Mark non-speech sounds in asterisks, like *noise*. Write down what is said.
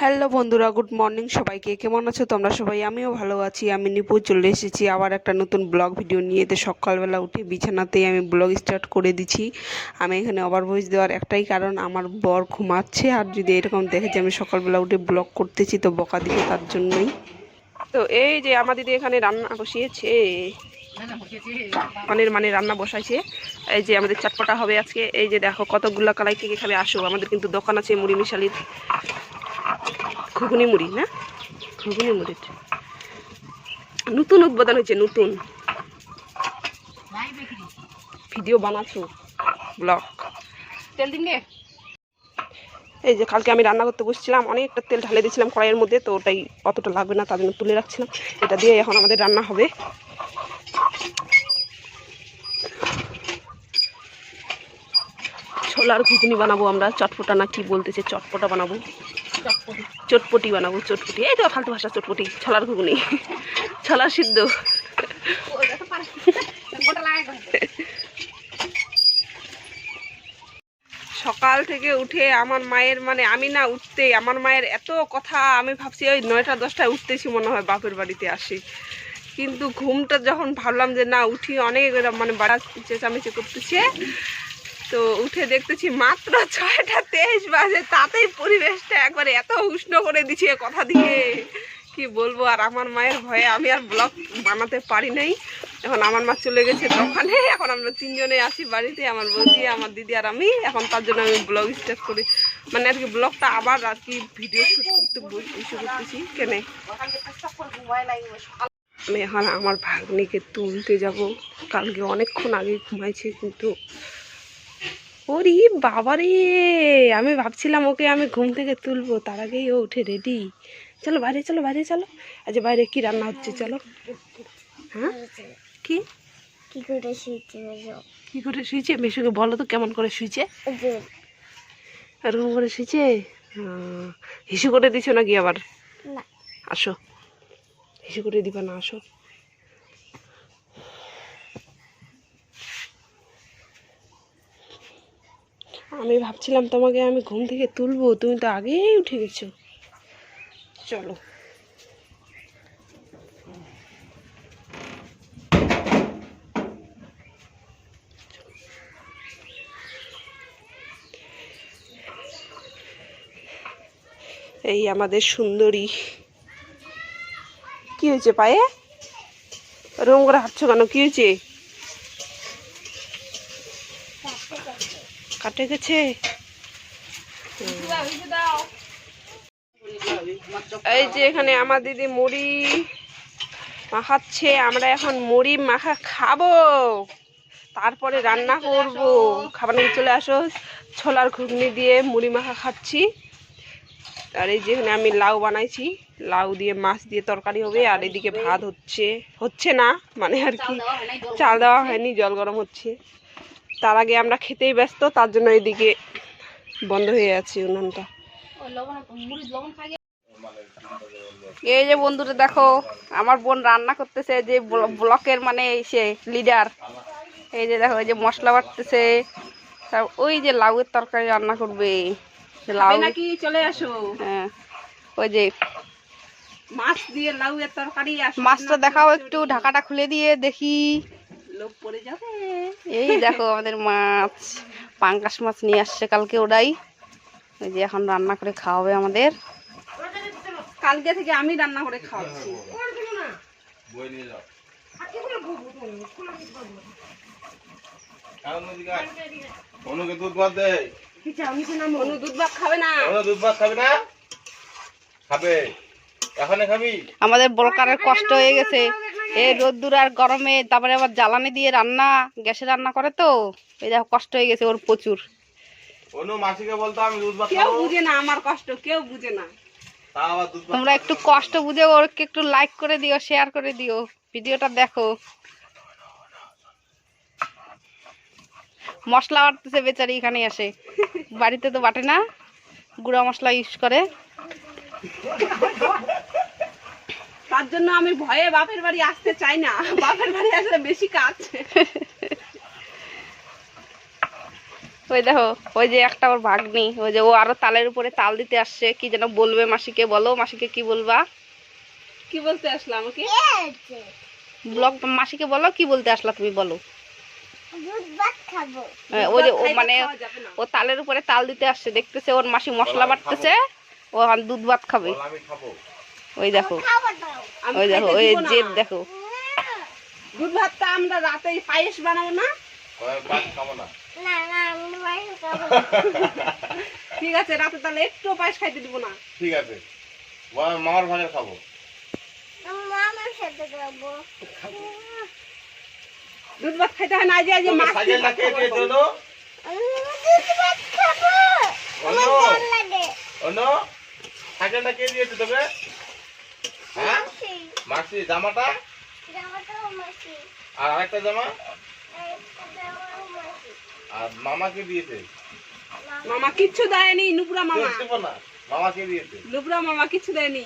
Hello বন্ধুরা, good morning সবাইকে। কেমন আছো তোমরা সবাই? আমিও ভালো আছি, আমি নিপু চলে এসেছি আবার একটা নতুন ব্লগ ভিডিও নিয়ে। তো সকালবেলা উঠে বিছানাতেই আমি ব্লগ স্টার্ট করে দিচ্ছি। আমি এখানে ওভার ভয়েস দেওয়ার একটাই কারণ, আমার বর ঘুমাচ্ছে আর যদি এরকম দেখে যে আমি সকালবেলা উঠে ব্লগ করতেছি, তো বকা দিকে তার জন্যই। তো এই যে আমার দিদি এখানে রান্না বসিয়েছে পানির মানে রান্না বসাইছে। এই যে আমাদের চটপটা হবে আজকে। এই যে দেখো কতগুলো কালাই থেকে খাবে, আসো। আমাদের কিন্তু দোকান আছে মুড়ি মিশালির। ঘুগনি মুড়ি না? ঘুগনি মুড়ির নতুন উদ্বোধন হয়েছে নতুন। ভিডিও বানাচ্ছো ব্লগ। তেল দিন গে। এই যে কালকে আমি রান্না করতে বসছিলাম অনেকটা তেল ঢালে দিয়েছিলাম কড়াইয়ের মধ্যে তো ওটাই অতটা লাগবে না তার জন্য তুলে রাখছিলাম। এটা দিয়ে এখন আমাদের রান্না হবে। ছোলার ঘুগনি বানাবো আমরা চটপটা না কি বলতেছে চটপটা বানাবো। চটপটি। বানাবো, চটপটি। এই তো ফালতু ভাষা, চটপটি। ছলার ঘুগনি। ছোলা সিদ্ধ। সকাল থেকে উঠে আমার মায়ের মানে আমি না উঠতে, আমার মায়ের এত কথা আমি ভাবছি, ওই নয়টা, দশটায় উঠতেছি মনে হয় বাপের বাড়িতে আসি। কিন্তু ঘুমটা যখন ভাবলাম যে না, উঠি, অনেক মানে বাড়া চেঁচামেচি করতেছে। তো উঠে দেখতেছি মাত্র ছয়টা তেইশ বাজে, তাতেই পরিবেশটা একবারে এত উষ্ণ করে দিচ্ছে কথা দিয়ে। কি বলব, আর আমার মায়ের ভয়ে আমি আর ব্লগ বানাতে পারি নাই। এখন আমার মা চলে গেছে দোকানে, এখন আমরা তিনজনে আছি বাড়িতে, আমার বৌদি, আমার দিদি আর আমি। এখন তার জন্য আমি ব্লগ স্টার্ট করি। মানে আর কি ব্লগটা আবার আর কি ভিডিও শ্যুট করতে ইসে করতেছি। কেনে? আমি এখন আমার ভাগ্নিকে তুলতে যাব। কালকে অনেকক্ষণ আগে ঘুমাইছে কিন্তু ওরে বাবারে আমি ভাবছিলাম ওকে আমি ঘুম থেকে তুলবো তার আগেই ও উঠে রেডি চলো বাইরে চলো বাইরে চলো। আচ্ছা বাইরে কি রান্না হচ্ছে চলো। হ্যাঁ? কি? কি করে শিখতে কি করে শুয়েছে? মেশুকে বলো তো কেমন করে শুয়েছে? এরকম করে শুয়েছে? হিসু করে দিছো নাকি আবার? আসো। হিসু করে দিবা না আসো। আমি ভাবছিলাম তোমাকে আমি ঘুম থেকে তুলবো, তুমি তো আগেই উঠে গেছো। চলো। এই আমাদের সুন্দরী। কি হয়েছে পায়ে? ওরকম করে হাঁটছো কেন? কি হয়েছে? কাটে গেছে? এই যে এখানে আমার দিদি মুড়ি মাখাচ্ছে, আমরা এখন মুড়ি মাখা খাব। তারপরে রান্না করব। খাবার নিয়ে চলে আসো, ছোলার ঘুগনি দিয়ে মুড়ি মাখা খাচ্ছি। আর এই যেখানে আমি লাউ বানাইছি, লাউ দিয়ে মাছ দিয়ে তরকারি হবে, আর এদিকে ভাত হচ্ছে। হচ্ছে না মানে আর কি। চাল দেওয়া হয়নি, জল গরম হচ্ছে। তার আগে আমরা খেতেই ব্যস্ত তার জন্য এদিকে বন্ধ হয়ে আছে উনুনটা। এই যে বন্ধুরা দেখো আমার বোন রান্না করতেছে যে ব্লকের মানে সে লিডার এই যে দেখো এই যে মশলা বাটতেছে। ওই যে লাউয়ের তরকারি রান্না করবে লাউ নাকি? চলে আসো। হ্যাঁ ওই যে মাছ দিয়ে লাউ এর তরকারি মাছটা দেখাও একটু ঢাকাটা খুলে দিয়ে দেখি। লোক পড়ে যাবে। এই দেখো আমাদের মাছ পাঙ্কাশ মাছ নিয়ে আসছে কালকে ওরাই। ওই যে এখন রান্না করে খাওয়াবে আমাদের। কালকে থেকে আমি রান্না করে খাওয়াচ্ছি। অনুকে দুধ ভাত দে। অনু দুধ ভাত খাবে না। অনু দুধ ভাত খাবি না? খাবে। এখানে খাবি? আমাদের বলকারের কষ্ট হয়ে গেছে। এই রোদ্দুর আর গরমে তারপরে আবার জ্বালানি দিয়ে রান্না গ্যাসে রান্না করে তো। এই দেখো কষ্ট হয়ে গেছে ওর প্রচুর। অনু মাসিকে বলতো আমি দুধ ভাত কেউ বুঝে না আমার কষ্ট কেউ বুঝে না। তোমরা একটু কষ্ট বুঝে ওরকে একটু লাইক করে দিও শেয়ার করে দিও। ভিডিওটা দেখো। মশলা বাটতেছে বেচারি এখানে আসে। বাড়িতে তো বাটে না। গুঁড়া মশলা ইউজ করে। তার জন্য আমি ভয়ে বাপের বাড়ি আসতে চাই না। বাপের বাড়ি আসলে বেশি কাজ। ওই দেখো ওই যে একটা ওর ভাগ্নি ওই যে ও আরও তালের উপরে তাল দিতে আসছে কি যেন বলবে মাসিকে বলো মাসিকে কি বলবা? কি বলতে আসলো আমাকে? ব্লগ মাসিকে বলো কি বলতে আসলা তুমি বলো। হ্যাঁ, ওই যে ও মানে। ও তালের উপরে তাল দিতে আসছে দেখতেছে ওর মাসি মশলা বাটতেছে ও দুধ ভাত খাবে। বল আমি খাব। ওই দেখো। ওই দেখো ওই না। জেদ দেখো। দুধ ভাতটা আমরা রাতে পায়েস বানাবো না। ভাত *laughs* ঠিক আছে রাতে তাহলে একটু পায়েস খাইতে দিব না। ঠিক আছে। মামার ভাগে খাব। দুধ ভাত খাইতে হয় না যে তোকে মাছ? অনু? অনু? সাইকেলটা কে দিয়েছে তোকে? মাসি জামাটা? আর আরেকটা জামা? আর মামা কে দিয়েছে। মামা কিচ্ছু দেয়নি নুপুরা মামা। দেবো না মামা কে দিয়েছে। নুপুরা মামা কিচ্ছু দেয়নি।